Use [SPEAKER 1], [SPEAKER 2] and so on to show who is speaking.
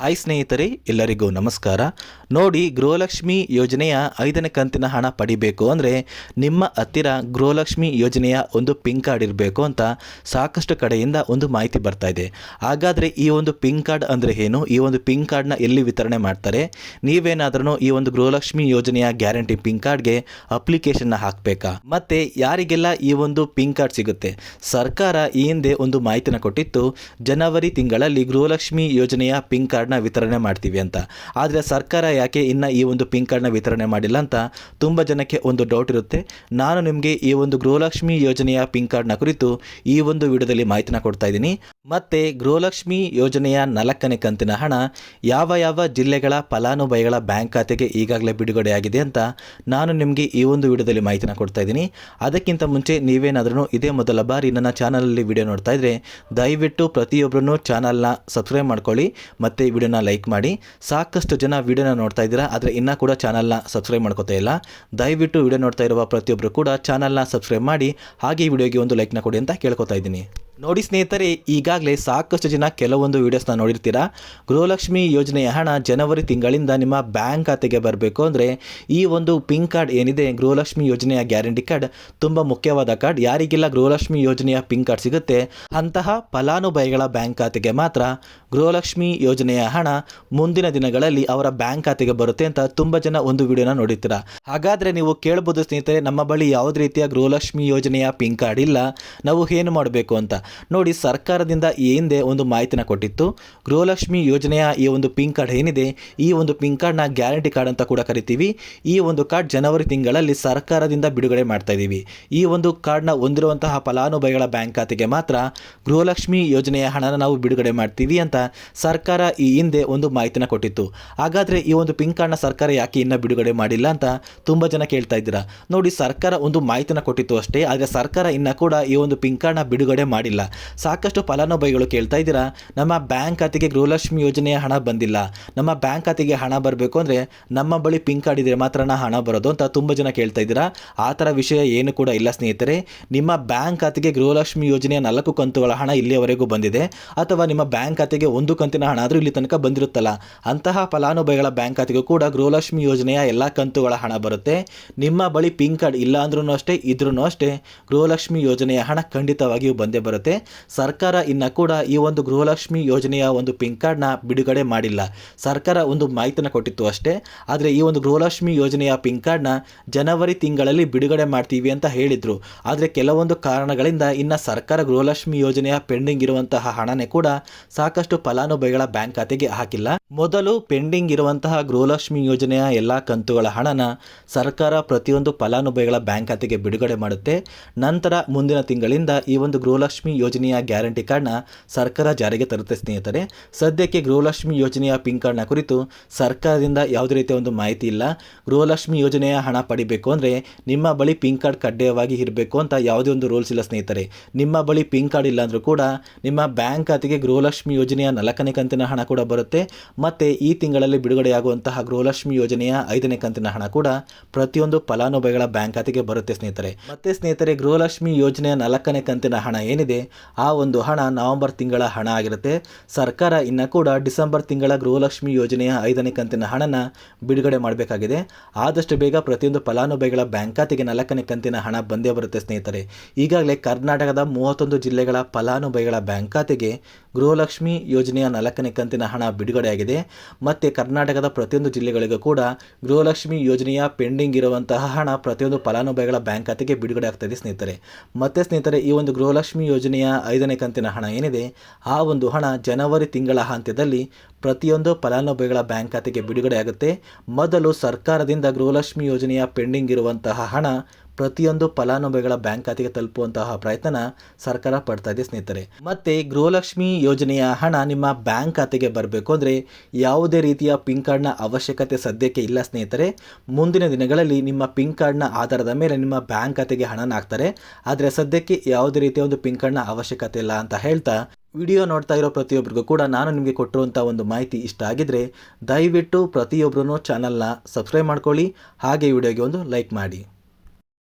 [SPEAKER 1] Hi ಸ್ನೇಹಿತರೆ, ಎಲ್ಲರಿಗೂ ನಮಸ್ಕಾರ. ನೋಡಿ, ಗೃಹಲಕ್ಷ್ಮಿ ಯೋಜನೆಯ ಐದನೇ ಕಂತಿನ ಹಣ ಪಡಿಬೇಕು ಅಂದರೆ ನಿಮ್ಮ ಹತ್ತಿರ ಗೃಹಲಕ್ಷ್ಮಿ ಯೋಜನೆಯ ಒಂದು ಪಿನ್ ಕಾರ್ಡ್ ಇರಬೇಕು ಅಂತ ಸಾಕಷ್ಟು ಕಡೆಯಿಂದ ಒಂದು ಮಾಹಿತಿ ಬರ್ತಾ ಇದೆ. ಹಾಗಾದರೆ ಈ ಒಂದು ಪಿನ್ ಕಾರ್ಡ್ ಅಂದರೆ ಏನು? ಈ ಒಂದು ಪಿನ್ ಕಾರ್ಡ್ನ ಎಲ್ಲಿ ವಿತರಣೆ ಮಾಡ್ತಾರೆ? ನೀವೇನಾದ್ರೂ ಈ ಒಂದು ಗೃಹಲಕ್ಷ್ಮಿ ಯೋಜನೆಯ ಗ್ಯಾರಂಟಿ ಪಿನ್ ಕಾರ್ಡ್ಗೆ ಅಪ್ಲಿಕೇಶನ್ನ ಹಾಕಬೇಕಾ? ಮತ್ತು ಯಾರಿಗೆಲ್ಲ ಈ ಒಂದು ಪಿನ್ ಕಾರ್ಡ್ ಸಿಗುತ್ತೆ? ಸರ್ಕಾರ ಈ ಹಿಂದೆ ಒಂದು ಮಾಹಿತಿನ ಕೊಟ್ಟಿತ್ತು. ಜನವರಿ ತಿಂಗಳಲ್ಲಿ ಗೃಹಲಕ್ಷ್ಮಿ ಯೋಜನೆಯ ಪಿನ್ ಕಾರ್ಡ್ನ ವಿತರಣೆ ಮಾಡ್ತೀವಿ ಅಂತ. ಆದರೆ ಸರ್ಕಾರ ಯಾಕೆ ಇನ್ನು ಈ ಒಂದು ಪಿಂಕ್ ಕಾರ್ಡ್ನ ವಿತರಣೆ ಮಾಡಿಲ್ಲ ಅಂತ ತುಂಬ ಜನಕ್ಕೆ ಒಂದು ಡೌಟ್ ಇರುತ್ತೆ. ನಾನು ನಿಮಗೆ ಈ ಒಂದು ಗೃಹಲಕ್ಷ್ಮಿ ಯೋಜನೆಯ ಪಿಂಕ್ ಕಾರ್ಡ್ನ ಕುರಿತು ಈ ಒಂದು ವಿಡಿಯೋದಲ್ಲಿ ಮಾಹಿತಿನ ಕೊಡ್ತಾ ಇದ್ದೀನಿ. ಮತ್ತು ಗೃಹಲಕ್ಷ್ಮಿ ಯೋಜನೆಯ ನಾಲ್ಕನೇ ಕಂತಿನ ಹಣ ಯಾವ ಯಾವ ಜಿಲ್ಲೆಗಳ ಫಲಾನುಭವಿಗಳ ಬ್ಯಾಂಕ್ ಖಾತೆಗೆ ಈಗಾಗಲೇ ಬಿಡುಗಡೆಯಾಗಿದೆ ಅಂತ ನಾನು ನಿಮಗೆ ಈ ಒಂದು ವಿಡಿಯೋದಲ್ಲಿ ಮಾಹಿತಿನ ಕೊಡ್ತಾ ಇದ್ದೀನಿ. ಅದಕ್ಕಿಂತ ಮುಂಚೆ ನೀವೇನಾದ್ರೂ ಇದೇ ಮೊದಲ ಬಾರಿ ನನ್ನ ಚಾನಲಲ್ಲಿ ವಿಡಿಯೋ ನೋಡ್ತಾ ಇದ್ದರೆ ದಯವಿಟ್ಟು ಪ್ರತಿಯೊಬ್ಬರೂ ಚಾನಲ್ನ ಸಬ್ಸ್ಕ್ರೈಬ್ ಮಾಡ್ಕೊಳ್ಳಿ. ಮತ್ತು ವಿಡಿಯೋನ ಲೈಕ್ ಮಾಡಿ. ಸಾಕಷ್ಟು ಜನ ವಿಡಿಯೋನ ನೋಡ್ತಾ ಇದ್ದೀರಾ, ಆದರೆ ಇನ್ನೂ ಕೂಡ ಚಾನಲ್ನ ಸಬ್ಸ್ಕ್ರೈಬ್ ಮಾಡ್ಕೋತಾ ಇಲ್ಲ. ದಯವಿಟ್ಟು ವಿಡಿಯೋ ನೋಡ್ತಾ ಇರುವ ಪ್ರತಿಯೊಬ್ಬರು ಕೂಡ ಚಾನಲ್ನ ಸಬ್ಸ್ಕ್ರೈಬ್ ಮಾಡಿ. ಹಾಗೆ ವಿಡಿಯೋಗೆ ಒಂದು ಲೈಕ್ನ ಕೊಡಿ ಅಂತ ಕೇಳ್ಕೊತಾ ಇದ್ದೀನಿ. ನೋಡಿ ಸ್ನೇಹಿತರೆ, ಈಗಾಗಲೇ ಸಾಕಷ್ಟು ಜನ ಕೆಲವೊಂದು ವೀಡಿಯೋಸ್ನ ನೋಡಿರ್ತೀರಾ? ಗೃಹಲಕ್ಷ್ಮಿ ಯೋಜನೆಯ ಹಣ ಜನವರಿ ತಿಂಗಳಿಂದ ನಿಮ್ಮ ಬ್ಯಾಂಕ್ ಖಾತೆಗೆ ಬರಬೇಕು ಅಂದರೆ ಈ ಒಂದು ಪಿನ್ ಕಾರ್ಡ್ ಏನಿದೆ? ಗೃಹಲಕ್ಷ್ಮಿ ಯೋಜನೆಯ ಗ್ಯಾರಂಟಿ ಕಾರ್ಡ್ ತುಂಬ ಮುಖ್ಯವಾದ ಕಾರ್ಡ್. ಯಾರಿಗೆಲ್ಲ ಗೃಹಲಕ್ಷ್ಮಿ ಯೋಜನೆಯ ಪಿನ್ ಕಾರ್ಡ್ ಸಿಗುತ್ತೆ, ಅಂತಹ ಫಲಾನುಭವಿಗಳ ಬ್ಯಾಂಕ್ ಖಾತೆಗೆ ಮಾತ್ರ ಗೃಹಲಕ್ಷ್ಮಿ ಯೋಜನೆಯ ಹಣ ಮುಂದಿನ ದಿನಗಳಲ್ಲಿ ಅವರ ಬ್ಯಾಂಕ್ ಖಾತೆಗೆ ಬರುತ್ತೆ ಅಂತ ತುಂಬ ಜನ ಒಂದು ವಿಡಿಯೋನ ನೋಡಿರ್ತೀರಾ? ಹಾಗಾದರೆ ನೀವು ಕೇಳ್ಬೋದು ಸ್ನೇಹಿತರೆ, ನಮ್ಮ ಬಳಿ ಯಾವುದೇ ರೀತಿಯ ಗೃಹಲಕ್ಷ್ಮಿ ಯೋಜನೆಯ ಪಿನ್ ಕಾರ್ಡ್ ಇಲ್ಲ. ನಾವು ಏನು ಮಾಡಬೇಕು ಅಂತ? ನೋಡಿ ಸರ್ಕಾರದಿಂದ ಈ ಹಿಂದೆ ಒಂದು ಮಾಹಿತಿನ ಕೊಟ್ಟಿತ್ತು. ಗೃಹಲಕ್ಷ್ಮಿ ಯೋಜನೆಯ ಈ ಒಂದು ಪಿಂಕ್ ಕಾರ್ಡ್ ಏನಿದೆ, ಈ ಒಂದು ಪಿಂಕ್ ಕಾರ್ಡ್ನ ಗ್ಯಾರಂಟಿ ಕಾರ್ಡ್ ಅಂತ ಕೂಡ ಕರಿತೀವಿ. ಈ ಒಂದು ಕಾರ್ಡ್ ಜನವರಿ ತಿಂಗಳಲ್ಲಿ ಸರ್ಕಾರದಿಂದ ಬಿಡುಗಡೆ ಮಾಡ್ತಾ ಇದ್ದೀವಿ ಈ ಒಂದು ಕಾರ್ಡ್ನ ಹೊಂದಿರುವಂತಹ ಫಲಾನುಭವಿಗಳ ಬ್ಯಾಂಕ್ ಖಾತೆಗೆ ಮಾತ್ರ ಗೃಹಲಕ್ಷ್ಮಿ ಯೋಜನೆಯ ಹಣನ ನಾವು ಬಿಡುಗಡೆ ಮಾಡ್ತೀವಿ ಅಂತ ಸರ್ಕಾರ ಈ ಹಿಂದೆ ಒಂದು ಮಾಹಿತಿನ ಕೊಟ್ಟಿತ್ತು. ಹಾಗಾದರೆ ಈ ಒಂದು ಪಿಂಕ್ ಕಾರ್ಡ್ನ ಸರ್ಕಾರ ಯಾಕೆ ಇನ್ನೂ ಬಿಡುಗಡೆ ಮಾಡಿಲ್ಲ ಅಂತ ತುಂಬ ಜನ ಕೇಳ್ತಾ ಇದ್ದೀರಾ. ನೋಡಿ ಸರ್ಕಾರ ಒಂದು ಮಾಹಿತಿನ ಕೊಟ್ಟಿತ್ತು ಅಷ್ಟೇ, ಆದರೆ ಸರ್ಕಾರ ಇನ್ನೂ ಕೂಡ ಈ ಒಂದು ಪಿಂಕ್ ಕಾರ್ಡ್ನ ಬಿಡುಗಡೆ ಮಾಡಿಲ್ಲ. ಸಾಕಷ್ಟು ಫಲಾನುಭವಿಗಳು ಕೇಳ್ತಾ ಇದ್ದೀರಾ, ನಮ್ಮ ಬ್ಯಾಂಕ್ ಖಾತೆಗೆ ಗೃಹಲಕ್ಷ್ಮಿ ಯೋಜನೆಯ ಹಣ ಬಂದಿಲ್ಲ. ನಮ್ಮ ಬ್ಯಾಂಕ್ ಖಾತೆಗೆ ಹಣ ಬರಬೇಕು ಅಂದರೆ ನಮ್ಮ ಬಳಿ ಪಿನ್ ಕಾರ್ಡ್ ಇದ್ರೆ ಮಾತ್ರ ಹಣ ಬರೋದು ಅಂತ ತುಂಬ ಜನ ಕೇಳ್ತಾ ಇದ್ದೀರಾ. ಆ ಥರ ವಿಷಯ ಏನು ಕೂಡ ಇಲ್ಲ ಸ್ನೇಹಿತರೆ. ನಿಮ್ಮ ಬ್ಯಾಂಕ್ ಖಾತೆಗೆ ಗೃಹಲಕ್ಷ್ಮಿ ಯೋಜನೆಯ ನಾಲ್ಕು ಕಂತುಗಳ ಹಣ ಇಲ್ಲಿಯವರೆಗೂ ಬಂದಿದೆ. ಅಥವಾ ನಿಮ್ಮ ಬ್ಯಾಂಕ್ ಖಾತೆಗೆ ಒಂದು ಕಂತಿನ ಹಣ ಆದರೂ ಇಲ್ಲಿ ತನಕ ಬಂದಿರುತ್ತಲ್ಲ. ಅಂತಹ ಫಲಾನುಭವಿಗಳ ಬ್ಯಾಂಕ್ ಖಾತೆಗೂ ಕೂಡ ಗೃಹಲಕ್ಷ್ಮಿ ಯೋಜನೆಯ ಎಲ್ಲ ಕಂತುಗಳ ಹಣ ಬರುತ್ತೆ. ನಿಮ್ಮ ಬಳಿ ಪಿನ್ ಕಾರ್ಡ್ ಇಲ್ಲ ಅಂದ್ರೂ ಅಷ್ಟೇ ಇದ್ರೂ ಅಷ್ಟೇ ಗೃಹಲಕ್ಷ್ಮಿ ಯೋಜನೆಯ ಹಣ ಖಂಡಿತವಾಗಿಯೂ ಬಂದೇ ಬರುತ್ತೆ. ಸರ್ಕಾರ ಇನ್ನು ಕೂಡ ಈ ಒಂದು ಗೃಹಲಕ್ಷ್ಮಿ ಯೋಜನೆಯ ಒಂದು ಪಿನ್ ಕಾರ್ಡ್ನ ಬಿಡುಗಡೆ ಮಾಡಿಲ್ಲ. ಸರ್ಕಾರ ಒಂದು ಮಾಹಿತಿನ ಕೊಟ್ಟಿತ್ತು ಅಷ್ಟೇ. ಆದರೆ ಈ ಒಂದು ಗೃಹಲಕ್ಷ್ಮಿ ಯೋಜನೆಯ ಪಿನ್ ಕಾರ್ಡ್ನ ಜನವರಿ ತಿಂಗಳಲ್ಲಿ ಬಿಡುಗಡೆ ಮಾಡ್ತೀವಿ ಅಂತ ಹೇಳಿದರು. ಆದರೆ ಕೆಲವೊಂದು ಕಾರಣಗಳಿಂದ ಇನ್ನು ಸರ್ಕಾರ ಗೃಹಲಕ್ಷ್ಮಿ ಯೋಜನೆಯ ಪೆಂಡಿಂಗ್ ಇರುವಂತಹ ಹಣನೇ ಕೂಡ ಸಾಕಷ್ಟು ಫಲಾನುಭವಿಗಳ ಬ್ಯಾಂಕ್ ಖಾತೆಗೆ ಹಾಕಿಲ್ಲ. ಮೊದಲು ಪೆಂಡಿಂಗ್ ಇರುವಂತಹ ಗೃಹಲಕ್ಷ್ಮಿ ಯೋಜನೆಯ ಎಲ್ಲ ಕಂತುಗಳ ಹಣನ ಸರ್ಕಾರ ಪ್ರತಿಯೊಂದು ಫಲಾನುಭವಿಗಳ ಬ್ಯಾಂಕ್ ಖಾತೆಗೆ ಬಿಡುಗಡೆ ಮಾಡುತ್ತೆ. ನಂತರ ಮುಂದಿನ ತಿಂಗಳಿಂದ ಈ ಒಂದು ಗೃಹಲಕ್ಷ್ಮಿ ಯೋಜನೆಯ ಗ್ಯಾರಂಟಿ ಕಾರ್ಡ್ನ ಸರ್ಕಾರ ಜಾರಿಗೆ ತರುತ್ತೆ ಸ್ನೇಹಿತರೆ. ಸದ್ಯಕ್ಕೆ ಗೃಹಲಕ್ಷ್ಮಿ ಯೋಜನೆಯ ಪಿನ್ ಕಾರ್ಡ್ನ ಕುರಿತು ಸರ್ಕಾರದಿಂದ ಯಾವುದೇ ರೀತಿಯ ಒಂದು ಮಾಹಿತಿ ಇಲ್ಲ. ಗೃಹಲಕ್ಷ್ಮಿ ಯೋಜನೆಯ ಹಣ ಪಡಿಬೇಕು ಅಂದರೆ ನಿಮ್ಮ ಬಳಿ ಪಿನ್ ಕಾರ್ಡ್ ಕಡ್ಡಾಯವಾಗಿ ಇರಬೇಕು ಅಂತ ಯಾವುದೇ ಒಂದು ರೂಲ್ಸ್ ಇಲ್ಲ ಸ್ನೇಹಿತರೆ. ನಿಮ್ಮ ಬಳಿ ಪಿನ್ ಕಾರ್ಡ್ ಇಲ್ಲ ಅಂದರೂ ಕೂಡ ನಿಮ್ಮ ಬ್ಯಾಂಕ್ ಖಾತೆಗೆ ಗೃಹಲಕ್ಷ್ಮಿ ಯೋಜನೆಯ ನಾಲ್ಕನೇ ಕಂತಿನ ಹಣ ಕೂಡ ಬರುತ್ತೆ. ಮತ್ತು ಈ ತಿಂಗಳಲ್ಲಿ ಬಿಡುಗಡೆಯಾಗುವಂತಹ ಗೃಹಲಕ್ಷ್ಮಿ ಯೋಜನೆಯ ಐದನೇ ಕಂತಿನ ಹಣ ಕೂಡ ಪ್ರತಿಯೊಂದು ಫಲಾನುಭವಿಗಳ ಬ್ಯಾಂಕ್ ಖಾತೆಗೆ ಬರುತ್ತೆ ಸ್ನೇಹಿತರೆ. ಮತ್ತೆ ಸ್ನೇಹಿತರೆ, ಗೃಹಲಕ್ಷ್ಮಿ ಯೋಜನೆಯ ನಾಲ್ಕನೇ ಕಂತಿನ ಹಣ ಏನಿದೆ? ಆ ಒಂದು ಹಣ ನವೆಂಬರ್ ತಿಂಗಳ ಹಣ ಆಗಿರುತ್ತೆ. ಸರ್ಕಾರ ಇನ್ನು ಕೂಡ ಡಿಸೆಂಬರ್ ತಿಂಗಳ ಗೃಹಲಕ್ಷ್ಮಿ ಯೋಜನೆಯ ಐದನೇ ಕಂತಿನ ಹಣನ ಬಿಡುಗಡೆ ಮಾಡಬೇಕಾಗಿದೆ. ಆದಷ್ಟು ಬೇಗ ಪ್ರತಿಯೊಂದು ಫಲಾನುಭವಿಗಳ ಬ್ಯಾಂಕ್ ಖಾತೆಗೆ ನಾಲ್ಕನೇ ಕಂತಿನ ಹಣ ಬಂದೇ ಬರುತ್ತೆ ಸ್ನೇಹಿತರೆ. ಈಗಾಗಲೇ ಕರ್ನಾಟಕದ ಮೂವತ್ತೊಂದು ಜಿಲ್ಲೆಗಳ ಫಲಾನುಭವಿಗಳ ಬ್ಯಾಂಕ್ ಖಾತೆಗೆ ಗೃಹಲಕ್ಷ್ಮಿ ಯೋಜನೆಯ ನಾಲ್ಕನೇ ಕಂತಿನ ಹಣ ಬಿಡುಗಡೆಯಾಗಿದೆ. ಮತ್ತು ಕರ್ನಾಟಕದ ಪ್ರತಿಯೊಂದು ಜಿಲ್ಲೆಗಳಿಗೂ ಕೂಡ ಗೃಹಲಕ್ಷ್ಮಿ ಯೋಜನೆಯ ಪೆಂಡಿಂಗ್ ಇರುವಂತಹ ಹಣ ಪ್ರತಿಯೊಂದು ಫಲಾನುಭವಿಗಳ ಬ್ಯಾಂಕ್ ಖಾತೆಗೆ ಬಿಡುಗಡೆ ಆಗ್ತದೆ ಸ್ನೇಹಿತರೆ. ಮತ್ತೆ ಸ್ನೇಹಿತರೆ, ಈ ಒಂದು ಗೃಹಲಕ್ಷ್ಮಿ ಯೋಜನೆಯ ಐದನೇ ಕಂತಿನ ಹಣ ಏನಿದೆ, ಆ ಒಂದು ಹಣ ಜನವರಿ ತಿಂಗಳ ಹಂತದಲ್ಲಿ ಪ್ರತಿಯೊಂದು ಫಲಾನುಭವಿಗಳ ಬ್ಯಾಂಕ್ ಖಾತೆಗೆ ಬಿಡುಗಡೆ ಆಗುತ್ತೆ ಮೊದಲು ಸರ್ಕಾರದಿಂದ ಗೃಹಲಕ್ಷ್ಮಿ ಯೋಜನೆಯ ಪೆಂಡಿಂಗ್ ಇರುವಂತಹ ಹಣ ಪ್ರತಿಯೊಂದು ಫಲಾನುಭವಿಗಳ ಬ್ಯಾಂಕ್ ಖಾತೆಗೆ ತಲುಪುವಂತಹ ಪ್ರಯತ್ನ ಸರ್ಕಾರ ಪಡ್ತಾ ಇದೆ ಸ್ನೇಹಿತರೆ. ಮತ್ತೆ ಗೃಹಲಕ್ಷ್ಮಿ ಯೋಜನೆಯ ಹಣ ನಿಮ್ಮ ಬ್ಯಾಂಕ್ ಖಾತೆಗೆ ಬರಬೇಕು ಅಂದರೆ ಯಾವುದೇ ರೀತಿಯ ಪಿನ್ ಕಾರ್ಡ್ನ ಅವಶ್ಯಕತೆ ಸದ್ಯಕ್ಕೆ ಇಲ್ಲ ಸ್ನೇಹಿತರೆ. ಮುಂದಿನ ದಿನಗಳಲ್ಲಿ ನಿಮ್ಮ ಪಿನ್ ಕಾರ್ಡ್ನ ಆಧಾರದ ಮೇಲೆ ನಿಮ್ಮ ಬ್ಯಾಂಕ್ ಖಾತೆಗೆ ಹಣನ ಹಾಕ್ತಾರೆ. ಆದರೆ ಸದ್ಯಕ್ಕೆ ಯಾವುದೇ ರೀತಿಯ ಒಂದು ಪಿನ್ ಕಾರ್ಡ್ನ ಅವಶ್ಯಕತೆ ಇಲ್ಲ ಅಂತ ಹೇಳ್ತಾ ವಿಡಿಯೋ ನೋಡ್ತಾ ಇರೋ ಪ್ರತಿಯೊಬ್ಬರಿಗೂ ಕೂಡ ನಾನು ನಿಮಗೆ ಕೊಟ್ಟಿರುವಂಥ ಒಂದು ಮಾಹಿತಿ ಇಷ್ಟ ಆಗಿದ್ರೆ ದಯವಿಟ್ಟು ಪ್ರತಿಯೊಬ್ಬರೂ ಚಾನಲ್ನ ಸಬ್ಸ್ಕ್ರೈಬ್ ಮಾಡ್ಕೊಳ್ಳಿ. ಹಾಗೆ ವಿಡಿಯೋಗೆ ಒಂದು ಲೈಕ್ ಮಾಡಿ.